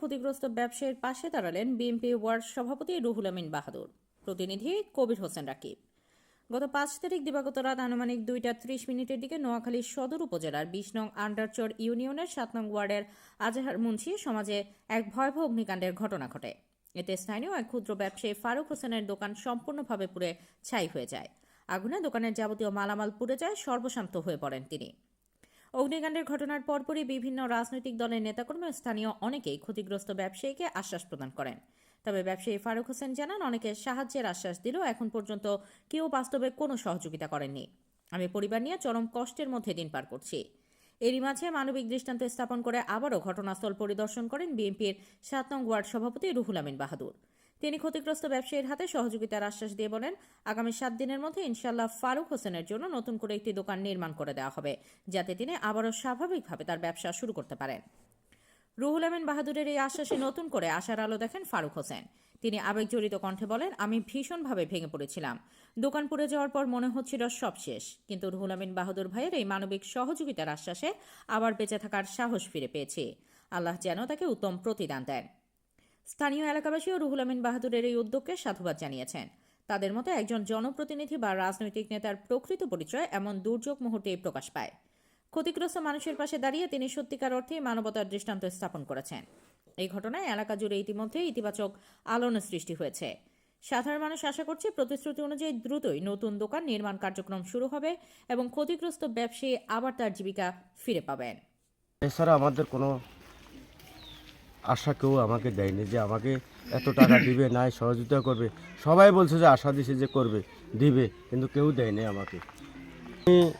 ক্ষতিগ্রস্ত ব্যবসায়ীর পাশে দাঁড়ালেন বিএনপি ওয়ার্ড সভাপতি রুহুল আমিন বাহাদুর। প্রতিনিধি কবির হোসেন রাকিব। গত পাঁচ তারিখ দিবাগত রাত আনুমানিক দুইটা ত্রিশ মিনিটের দিকে নোয়াখালী সদর উপজেলার বিশ নং আন্ডারচর ইউনিয়নের সাত নং ওয়ার্ডের আজহার মুন্সি সমাজে এক ভয়াবহ অগ্নিকাণ্ডের ঘটনা ঘটে। এতে স্থানীয় এক ক্ষুদ্র ব্যবসায়ী ফারুক হোসেনের দোকান সম্পূর্ণভাবে পুড়ে ছাই হয়ে যায়। আগুনে দোকানের যাবতীয় মালামাল পুড়ে যায়, সর্বশান্ত হয়ে পড়েন তিনি। অগ্নিকাণ্ডের ঘটনার পরপরই বিভিন্ন রাজনৈতিক দলের নেতাকর্মী স্থানীয় অনেকেই ক্ষতিগ্রস্ত ব্যবসায়ীকে আশ্বাস প্রদান করেন। তবে ব্যবসায়ী ফারুক হোসেন জানান অনেকে সাহায্যের আশ্বাস দিলেও এখন পর্যন্ত কেউ বাস্তবে কোনো সহযোগিতা করেননি। আমি পরিবার নিয়ে চরম কষ্টের মধ্যে দিন পার করছি। এরই মাঝে মানবিক দৃষ্টান্ত স্থাপন করে আবারও ঘটনাস্থল পরিদর্শন করেন বিএনপির সাত নং ওয়ার্ড সভাপতি রুহুল আমিন বাহাদুর। তিনি ক্ষতিগ্রস্ত ব্যবসায়ীর হাতে সহযোগিতার আশ্বাস দিয়ে বলেন, আগামী সাত দিনের মধ্যে ইনশাল্লাহ ফারুক হোসেনের জন্য নতুন করে একটি দোকান নির্মাণ করে দেওয়া হবে, যাতে তিনি আবারও স্বাভাবিকভাবে তার ব্যবসা শুরু করতে পারেন। রুহুল আমিন বাহাদুরের এই আশ্বাসে নতুন করে আশার আলো দেখেন ফারুক হোসেন। তিনি আবেগজড়িত কণ্ঠে বলেন, আমি ভীষণভাবে ভেঙে পড়েছিলাম। দোকান পুড়ে যাওয়ার পর মনে হচ্ছিল সব শেষ, কিন্তু রুহুল আমিন বাহাদুর ভাইয়ের এই মানবিক সহযোগিতার আশ্বাসে আবার বেঁচে থাকার সাহস ফিরে পেয়েছি। আল্লাহ যেন তাকে উত্তম প্রতিদান দেন। স্থানীয় এলাকাবাসীও রুহুল আমিন বাহাদুরের এই উদ্যোগকে সাধুবাদ জানিয়েছেন। তাদের মতে একজন জনপ্রতিনিধি বা রাজনৈতিক নেতার প্রকৃত পরিচয় এমন দুর্যোগ মুহূর্তেই প্রকাশ পায়। ক্ষতিগ্রস্ত মানুষের পাশে দাঁড়িয়ে তিনি সত্যিকার অর্থে মানবতার দৃষ্টান্ত স্থাপন করেছেন। এই ঘটনায় এলাকা জুড়ে ইতিমধ্যে ইতিবাচক আলোড়নের সৃষ্টি হয়েছে। সাধারণ মানুষ আশা করছে প্রতিশ্রুতি অনুযায়ী দ্রুতই নতুন দোকান নির্মাণ কার্যক্রম শুরু হবে এবং ক্ষতিগ্রস্ত ব্যবসায়ী আবার তার জীবিকা ফিরে পাবেন। এছাড়া আমাদের কোনো আশা কেউ আমাকে দেয়নি যে আমাকে এত টাকা দিবে নাই সহযোগিতা করবে। সবাই বলছে যে আশা দিছে যে করবে, দিবে, কিন্তু কেউ দেয়নি আমাকে। আমি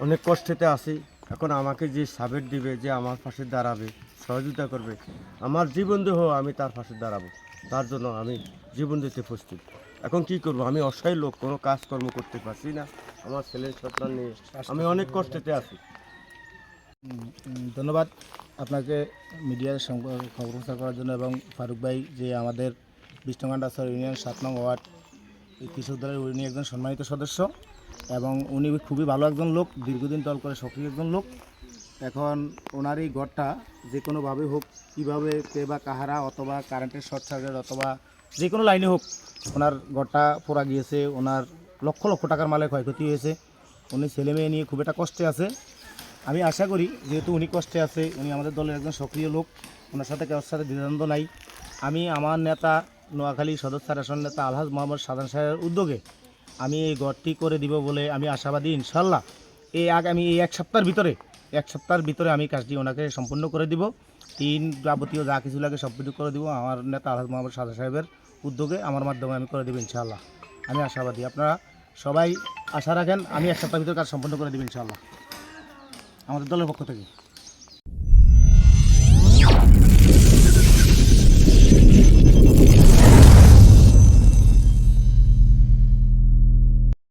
অনেক কষ্টেতে আছি। এখন আমাকে যে সাবেট দিবে, যে আমার পাশে দাঁড়াবে, সহযোগিতা করবে, আমার জীবন দেহ আমি তার পাশে দাঁড়াবো। তার জন্য আমি জীবন দিতে প্রস্তুত। এখন কি করব? আমি অসহায় লোক, কোনো কাজকর্ম করতে পারছি না। আমার ছেলে সন্তান নিয়ে আমি অনেক কষ্টেতে আছি। ধন্যবাদ আপনাকে মিডিয়ার খবর প্রচার করার জন্য এবং ফারুক ভাই যে আমাদের বিষ্ণুকান্ডাসর ইউনিয়ন সাত নং ওয়ার্ড কৃষক দলের উনি একজন সম্মানিত সদস্য এবং উনি খুবই ভালো একজন লোক, দীর্ঘদিন দল করে সক্রিয় একজন লোক। এখন ওনার এই ঘরটা যে কোনোভাবে হোক, কীভাবে, কে বা কাহারা অথবা কারেন্টের শর্ট সার্কিট অথবা যে কোনো লাইনে হোক, ওনার ঘরটা পোড়া গিয়েছে, ওনার লক্ষ লক্ষ টাকার মালে ক্ষয়ক্ষতি হয়েছে। উনি ছেলে মেয়ে নিয়ে খুব একটা কষ্টে আছে। আমি আশা করি, যেহেতু উনি কষ্টে আছে, উনি আমাদের দলের একজন সক্রিয় লোক, ওনার সাথে কারোর সাথে দ্বিধাদ্বন্দ্ব নাই। আমি আমার নেতা, নোয়াখালী সদস্য আসন নেতা আলহাজ মোহাম্মদ সাদান সাহেবের উদ্যোগে আমি এই গড়টি করে দিব বলে আমি আশাবাদী, ইনশাল্লাহ। এই আগামী এই এক সপ্তাহের ভিতরে, এক সপ্তাহের ভিতরে আমি কাজটি ওনাকে সম্পূর্ণ করে দিব। তিন যাবতীয় যা কিছু লাগে সব কিছু করে দিব আমার নেতা আলহাজ মোহাম্মদ সাদা সাহেবের উদ্যোগে আমার মাধ্যমে আমি করে দেবো, ইনশাল্লাহ। আমি আশাবাদী। আপনারা সবাই আশা রাখেন, আমি এক সপ্তাহের ভিতরে কাজ সম্পূর্ণ করে দেবো, ইনশাল্লাহ। আমাদের দলের পক্ষ থেকে।